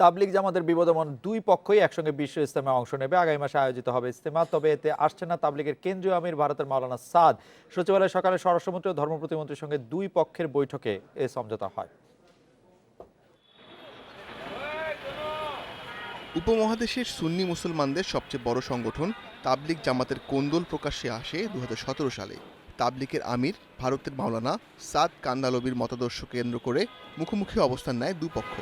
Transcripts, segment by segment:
তাবলিগ জামাতের বিবদমান দুই পক্ষই একসঙ্গে বিশ্ব ইস্তেমায় অংশ নেবে। আগামী মাসে আয়োজিত হবে ইস্তেমা তবে এতে আসছে না তাবলিগের কেন্দ্রীয় আমির ভারতের মাওলানা সাদ। সচিবালয় সকালে স্বরাষ্ট্রমন্ত্রী ও ধর্ম প্রতিমন্ত্রীর সঙ্গে দুই পক্ষের বৈঠকে এ সমঝোতা হয়। উপমহাদেশের সুন্নি মুসলমানদের সবচেয়ে বড় সংগঠন তাবলিগ জামাতের কোন্দল প্রকাশ্যে আসে দু হাজার সতেরো সালে। তাবলিগের আমির ভারতের মাওলানা সাদ কান্দালবির মতাদর্শ কেন্দ্র করে মুখোমুখি অবস্থান নেয় দুপক্ষ।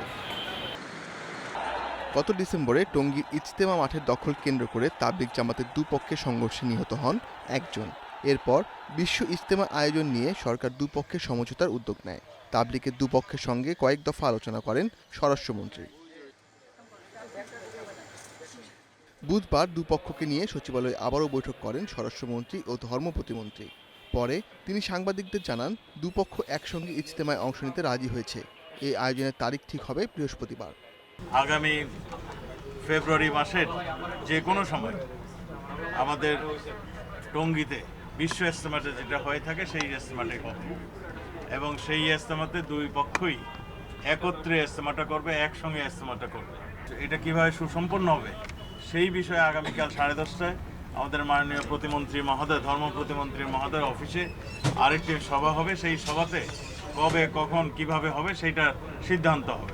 গত ডিসেম্বরে টঙ্গীর ইজতেমা মাঠের দখল কেন্দ্র করে তাবলিগ জামাতের দুপক্ষের সংঘর্ষে নিহত হন একজন। এরপর বিশ্ব ইজতেমা আয়োজন নিয়ে সরকার দুপক্ষের সমঝোতার উদ্যোগ নেয়। তাবলিগের দুপক্ষের সঙ্গে কয়েক দফা আলোচনা করেন স্বরাষ্ট্রমন্ত্রী। বুধবার দুপক্ষকে নিয়ে সচিবালয়ে আবারও বৈঠক করেন স্বরাষ্ট্রমন্ত্রী ও ধর্ম প্রতিমন্ত্রী। পরে তিনি সাংবাদিকদের জানান, দুপক্ষ একসঙ্গে ইজতেমায় অংশ নিতে রাজি হয়েছে। এই আয়োজনের তারিখ ঠিক হবে বৃহস্পতিবার। আগামী ফেব্রুয়ারি মাসের যে কোনো সময় আমাদের টঙ্গিতে বিশ্ব ইস্তেমাতে যেটা হয়ে থাকে, সেই ইস্তেমাটি হবে। এবং সেই ইস্তেমাতে দুই পক্ষই একত্রে ইস্তেমাটা করবে, একসঙ্গে ইস্তেমাটা করবে। এটা কীভাবে সুসম্পন্ন হবে, সেই বিষয়ে আগামীকাল সাড়ে দশটায় আমাদের মাননীয় প্রতিমন্ত্রী মহোদয়, ধর্ম প্রতিমন্ত্রী মহোদয় অফিসে আরেকটি সভা হবে। সেই সভাতে কবে, কখন, কীভাবে হবে সেইটার সিদ্ধান্ত হবে।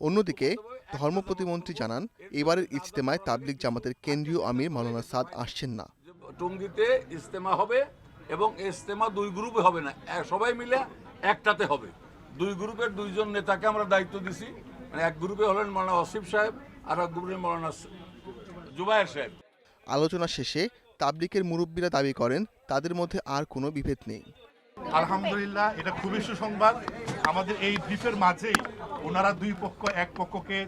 অন্যদিকে ধর্ম প্রতিমন্ত্রী জানান এবারের ইজতেমায় তাবলিগ জামাতের কেন্দ্রীয় আমির মাওলানা সাদ আসছেন না। টঙ্গিতে ইজতেমা হবে এবং ইজতেমা দুই গ্রুপে হবে না সবাই মিলে একটাতে হবে। দুই গ্রুপের দুইজন নেতাকে আমরা দায়িত্ব দিছি মানে এক গ্রুপে হলেন মৌলানা আসিফ সাহেব আর এক গ্রুপে মৌলানা স- জুবায়ের সাহেব। আলোচনা শেষে তাবলিগের মুরব্বীরা দাবি করেন তাদের মধ্যে আর কোনো বিভেদ নেই। আলহামদুলিল্লাহ এটা খুবই সুসংবাদ। আমাদের এই ব্রিফের মাঝেই ওনারা দুই পক্ষ, এক পক্ষকে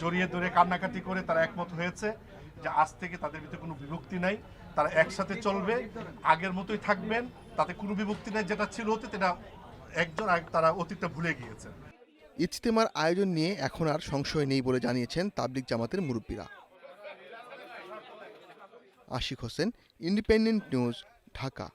জড়িয়ে ধরে কান্নাকাটি করে তারা একমত হয়েছে যে আজ থেকে তাদের ভিতরে কোনো বিভক্তি নাই। তারা একসাথে চলবে, আগের মতোই থাকবেন, তাতে কোনো বিভক্তি নাই, যেটা ছিল অতীত, এটা একজন তারা অতীতটা ভুলে গিয়েছে। ইজতেমার আয়োজন নিয়ে এখন আর সংশয় নেই বলে জানিয়েছেন তাবলিগ জামাতের মুরব্বীরা। Ashik Hossain, independent news, Dhaka.